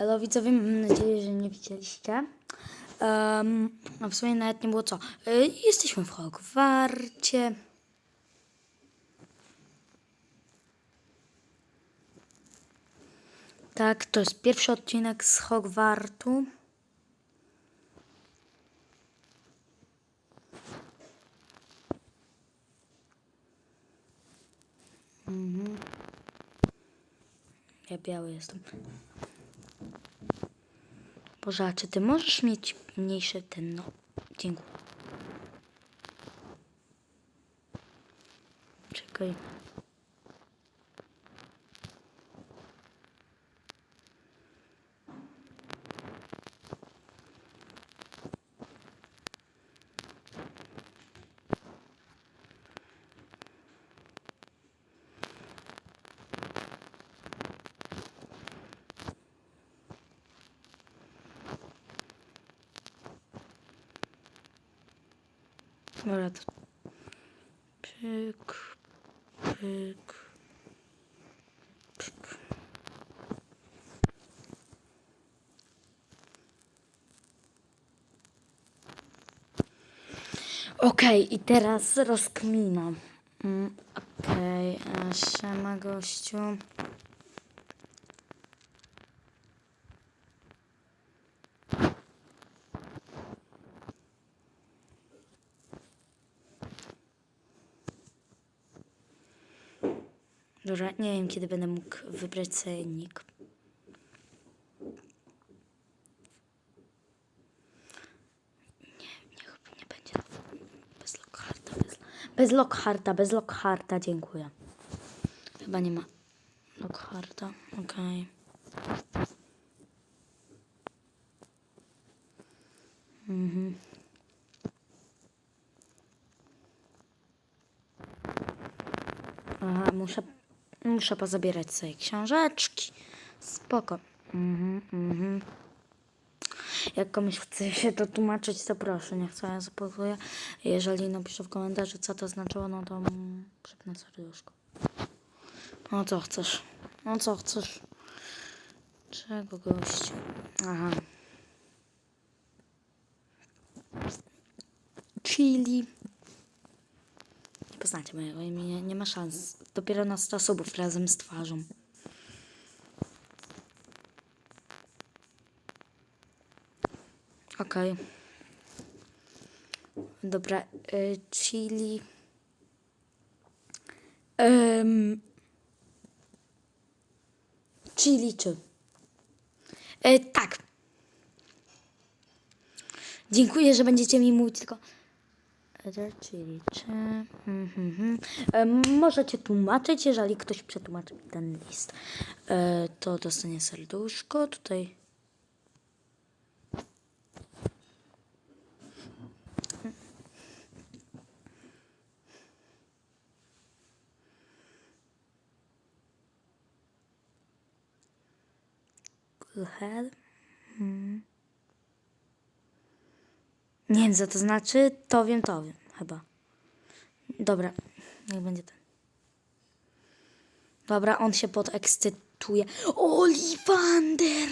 Hello widzowie, mam nadzieję, że nie widzieliście. Um, a w sumie nawet nie było co. Y, jesteśmy w Hogwarcie. Tak, to jest pierwszy odcinek z Hogwartu. Mhm. Ja biały jestem. Boże, czy ty możesz mieć mniejszy ten, no. Dziękuję. Czekaj. Dobra, to... Pyk, pyk, pyk. Okej, i teraz rozkmina. Mm, Okej, okay. siema gościu. Dobra, nie wiem kiedy będę mógł wybrać sobie nick. Nie, niech nie będzie bez Lockharta. Bez, bez Lockharta, bez Lockharta, dziękuję. Chyba nie ma Lockharta, okej. Mhm. Aha, muszę, muszę pozabierać sobie książeczki. Spoko. Mhm, mhm. Jak komuś chce się to tłumaczyć, to proszę, niech sobie zapozuje. Jeżeli napiszę w komentarzu, co to znaczyło, no to przypnę serduszko. No co chcesz? No co chcesz? Czego gościu? Aha. Chili. Poznacie mojego imienia, nie ma szans. Dopiero na 100 subów razem z twarzą. Okej. Dobra, y, chili. Um, chili czy? Y, tak. Dziękuję, że będziecie mi mówić tylko. Czy. Mhm, mhm. Em, Możecie tłumaczyć, jeżeli ktoś przetłumaczy mi ten list. E, to dostanie serduszko. Tutaj. Go ahead. Hmm. Nie to znaczy. To wiem, to wiem, chyba. Dobra, niech będzie ten. Dobra, on się podekscytuje. Oliwander!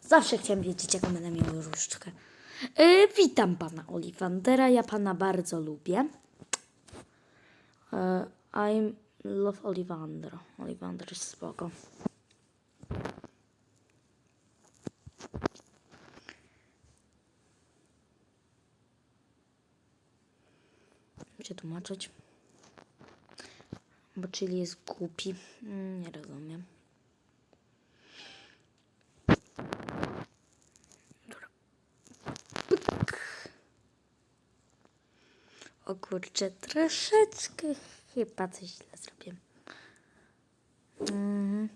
Zawsze chciałem wiedzieć, jaką będę miał różdżkę. E, witam pana Olivandera, ja pana bardzo lubię. E, I love Olivander. Olivander jest spoko. się tłumaczyć. Bo czyli jest głupi. Mm, Nie rozumiem. O kurczę, troszeczkę chyba coś źle zrobię. Mhm.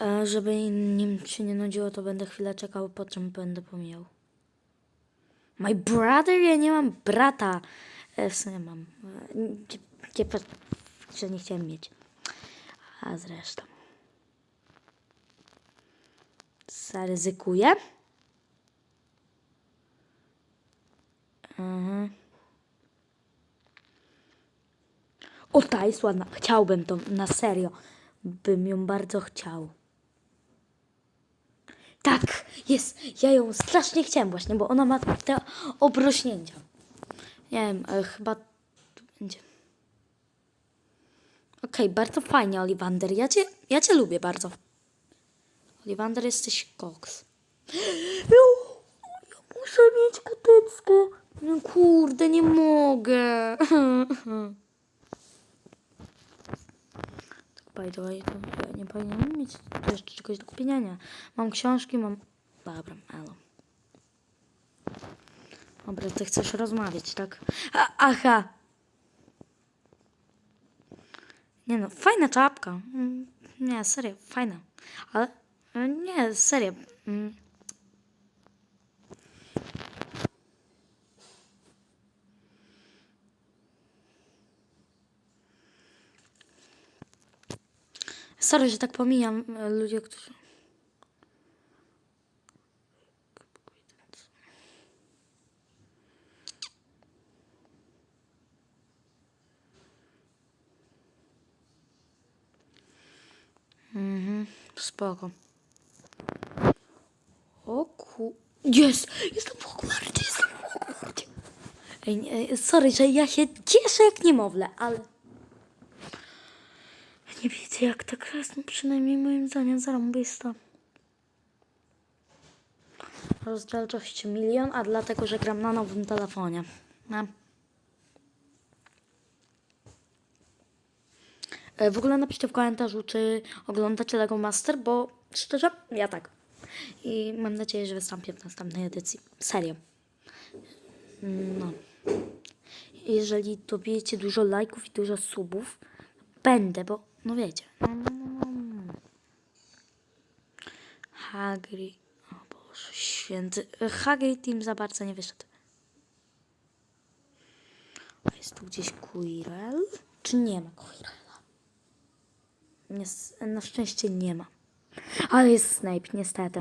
E, Żeby nim się nie nudziło, to będę chwilę czekał, po czym będę pomijał. My brother? Ja nie mam brata. E, w sumie mam. E, nie, nie, że nie chciałem mieć. A zresztą. Zaryzykuję. Mhm. O, ta jest ładna. Chciałbym to, na serio. Bym ją bardzo chciał. Tak, jest. Ja ją strasznie chciałem właśnie, bo ona ma te obrośnięcia. Nie wiem, e, chyba tu będzie. Okej, bardzo fajnie, Oliwander. Ja cię, ja cię lubię bardzo. Oliwander, jesteś koks. Ja muszę mieć koteckę. No kurde, nie mogę. tak, by the way, to ja nie powinienem mieć jeszcze czegoś do kupienia. Mam książki, mam... Dobra, elo. Dobra, ty chcesz rozmawiać, tak? A, aha! Nie no, fajna czapka. Mm, Nie, serio, fajna. Ale e, nie, serio. mm. Sorry, że tak pomijam e, ludzie, którzy... Mhm, spoko. O ku... Jest! Jestem w Hogwarcie, jestem w Hogwarcie! Ej, nie, sorry, że ja się cieszę jak niemowlę, ale... Nie widzę jak ta gra jest, no przynajmniej moim zdaniem zarąbista. Rozdzielczość milion, a dlatego, że gram na nowym telefonie. No. W ogóle napiszcie w komentarzu, czy oglądacie Lego Master, bo szczerze, ja tak. I mam nadzieję, że wystąpię w następnej edycji. Serio. No. Jeżeli dobijecie dużo lajków i dużo subów, będę, bo no wiecie. No, no, no. Hagrid. O Boże święty. E, Hagrid im za bardzo nie wyszedł. Jest tu gdzieś Quirrell? Czy nie ma Quirrella? Na szczęście nie ma. Ale jest Snape, niestety.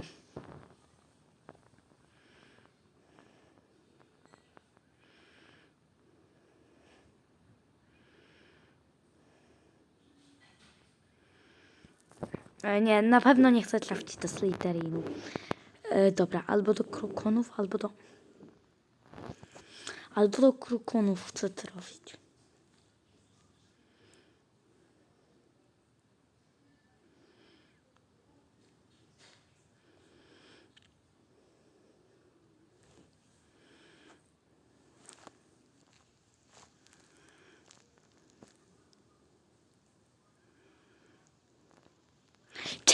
E, Nie, na pewno nie chcę trafić do Slytherinu. E, dobra, albo do krokonów, albo do... Albo do krokonów chcę trafić.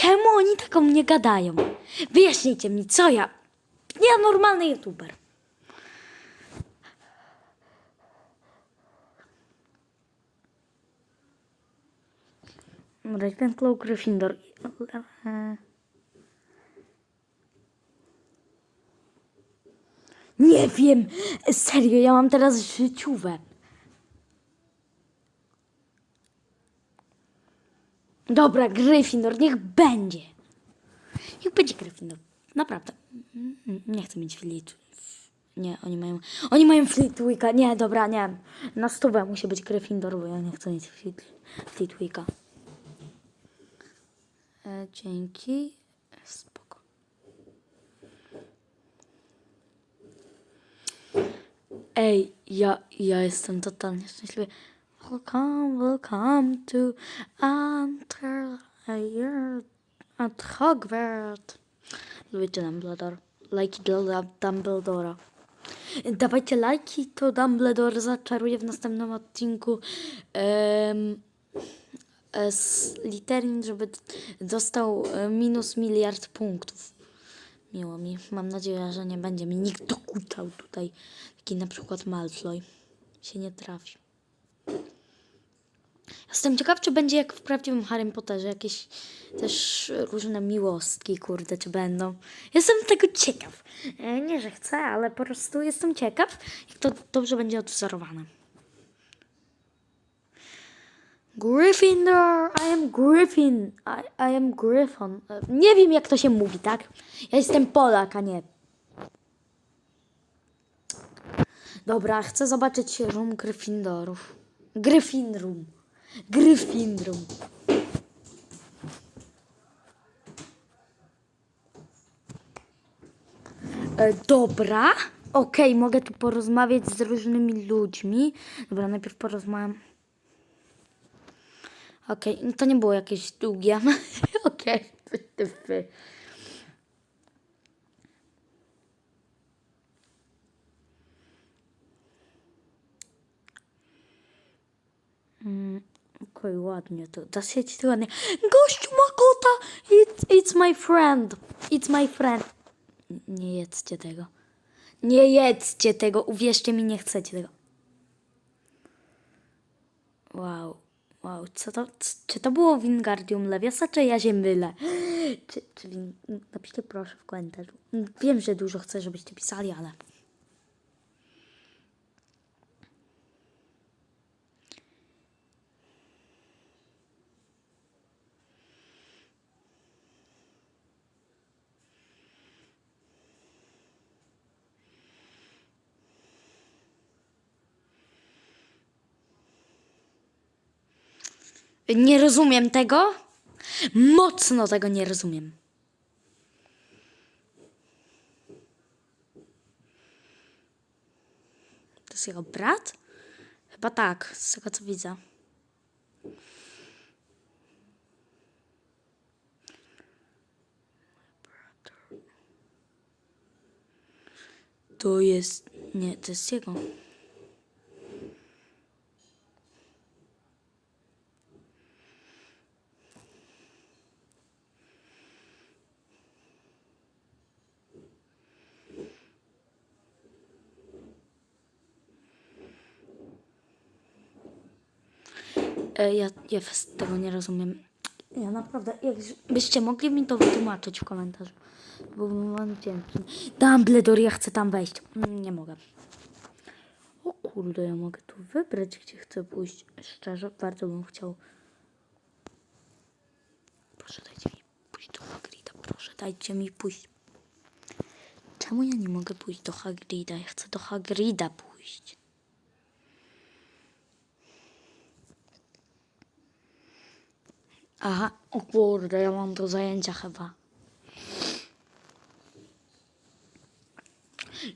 Czemu oni tak o mnie gadają? Wyjaśnijcie mi, co ja? Ja normalny youtuber. Ravenclaw, Gryffindor. Nie wiem! Serio, ja mam teraz życiówę. Dobra, Gryffindor, niech będzie. Niech będzie Gryffindor. Naprawdę. Nie chcę mieć Fleet. Nie, oni mają... Oni mają Fleetwicka. Nie, dobra, nie. Na stówę musi być Gryffindor, bo ja nie chcę mieć Fleet, Fleetwicka. E, dzięki. Spoko. Ej, ja, ja jestem totalnie szczęśliwy. Welcome, welcome to Enter a Year at Hogwarts. Lubicie Dumbledore. Lajki dla Dumbledora. Dawajcie lajki, to Dumbledore zaczaruje w następnym odcinku e, z literin, żeby dostał e, minus miliard punktów. Miło mi. Mam nadzieję, że nie będzie mi nikt dokuczał tutaj. Taki na przykład Malfoy się nie trafi. Jestem ciekaw, czy będzie jak w prawdziwym Harrym Potterze, jakieś też różne miłostki, kurde, czy będą. Jestem tego ciekaw. E, Nie, że chcę, ale po prostu jestem ciekaw, jak to dobrze będzie odwzorowane. Gryffindor, I am Griffin, I, I am Gryffon. E, Nie wiem, jak to się mówi, tak? Ja jestem Polak, a nie. Dobra, chcę zobaczyć room Gryffindorów. Gryffin Room. Gryffindor. E, dobra. Okej, mogę tu porozmawiać z różnymi ludźmi. Dobra, najpierw porozmawiam. Okej, no to nie było jakieś długie. Okej, okay. Okej, ładnie to. Dosyć ładnie. Gościu ma kota! It's, it's my friend. It's my friend. Nie jedzcie tego. Nie jedzcie tego. Uwierzcie mi, nie chcecie tego. Wow. Wow, co to? Czy to było Wingardium Leviosa, czy ja się mylę? Czy, czy. Napiszcie proszę w komentarzu. Wiem, że dużo chcę, żebyście pisali, ale... Nie rozumiem tego. Mocno tego nie rozumiem. To jest jego brat? Chyba tak, z tego co widzę. To jest. Nie, to jest jego. Ja, ja z tego nie rozumiem. Ja naprawdę, jakbyście mogli mi to wytłumaczyć w komentarzu, byłbym wam wdzięczny. Dumbledore, ja chcę tam wejść. Mm, Nie mogę. O kurde, ja mogę tu wybrać, gdzie chcę pójść. Szczerze, bardzo bym chciał. Proszę, dajcie mi pójść do Hagrida. Proszę, dajcie mi pójść. Czemu ja nie mogę pójść do Hagrida? Ja chcę do Hagrida pójść. Aha, o kurde, ja mam do zajęcia chyba.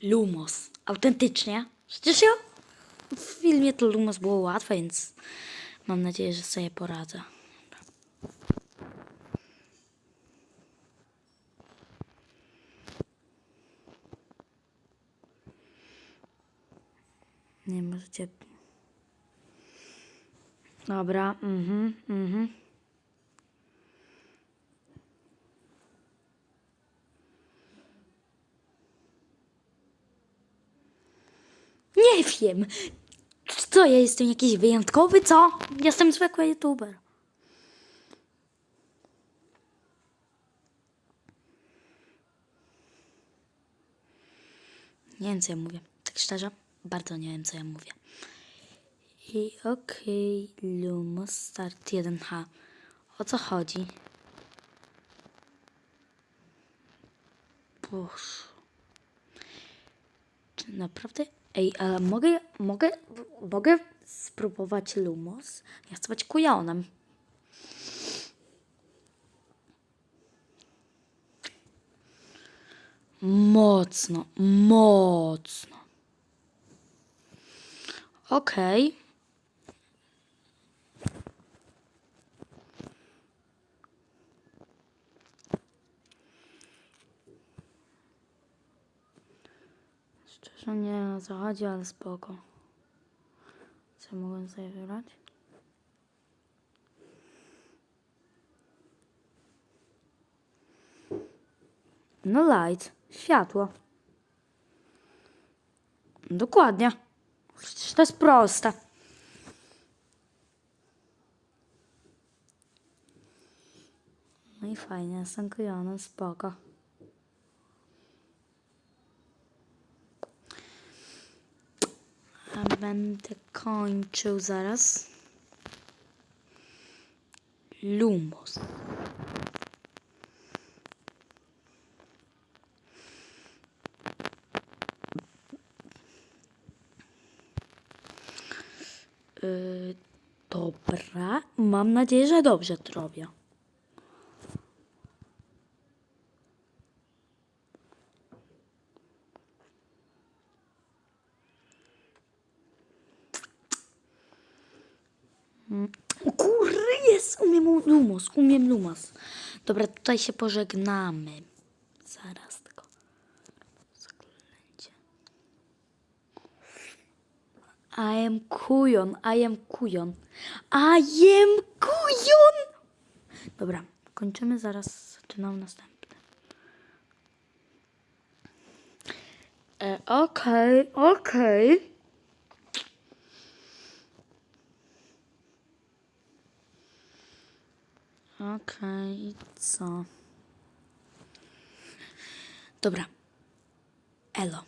Lumos. Autentycznie. Przecież ja w filmie to Lumos było łatwe, więc mam nadzieję, że sobie poradzę. Nie możecie. Dobra, mhm, mhm. Nie wiem. Co, ja jestem jakiś wyjątkowy, co? Jestem zwykły youtuber. Nie wiem, co ja mówię. Tak szczerze, bardzo nie wiem, co ja mówię. I okej, Lumos Start 1H. O co chodzi? Boże. Czy naprawdę? Ej, ale mogę, mogę, mogę spróbować Lumos? Ja chcę być kujonem. Mocno, mocno. Okej. Szczerze nie o co chodzi, ale spoko. Co mogłem sobie wybrać? No light, światło. Dokładnie. Przecież to jest proste. No i fajnie, kujonem, spoko. A będę kończył zaraz. Lumos. Yy, Dobra, mam nadzieję, że dobrze to robię. O Kurde, jest! Umiem Lumos, umiem Lumos. Dobra, tutaj się pożegnamy. Zaraz tylko. Zaklęcie. I am kujon, I am kujon. I am kujon! Dobra, kończymy, zaraz zaczynam następny. E, Okej, okej. Okej, co? Dobra. Elo.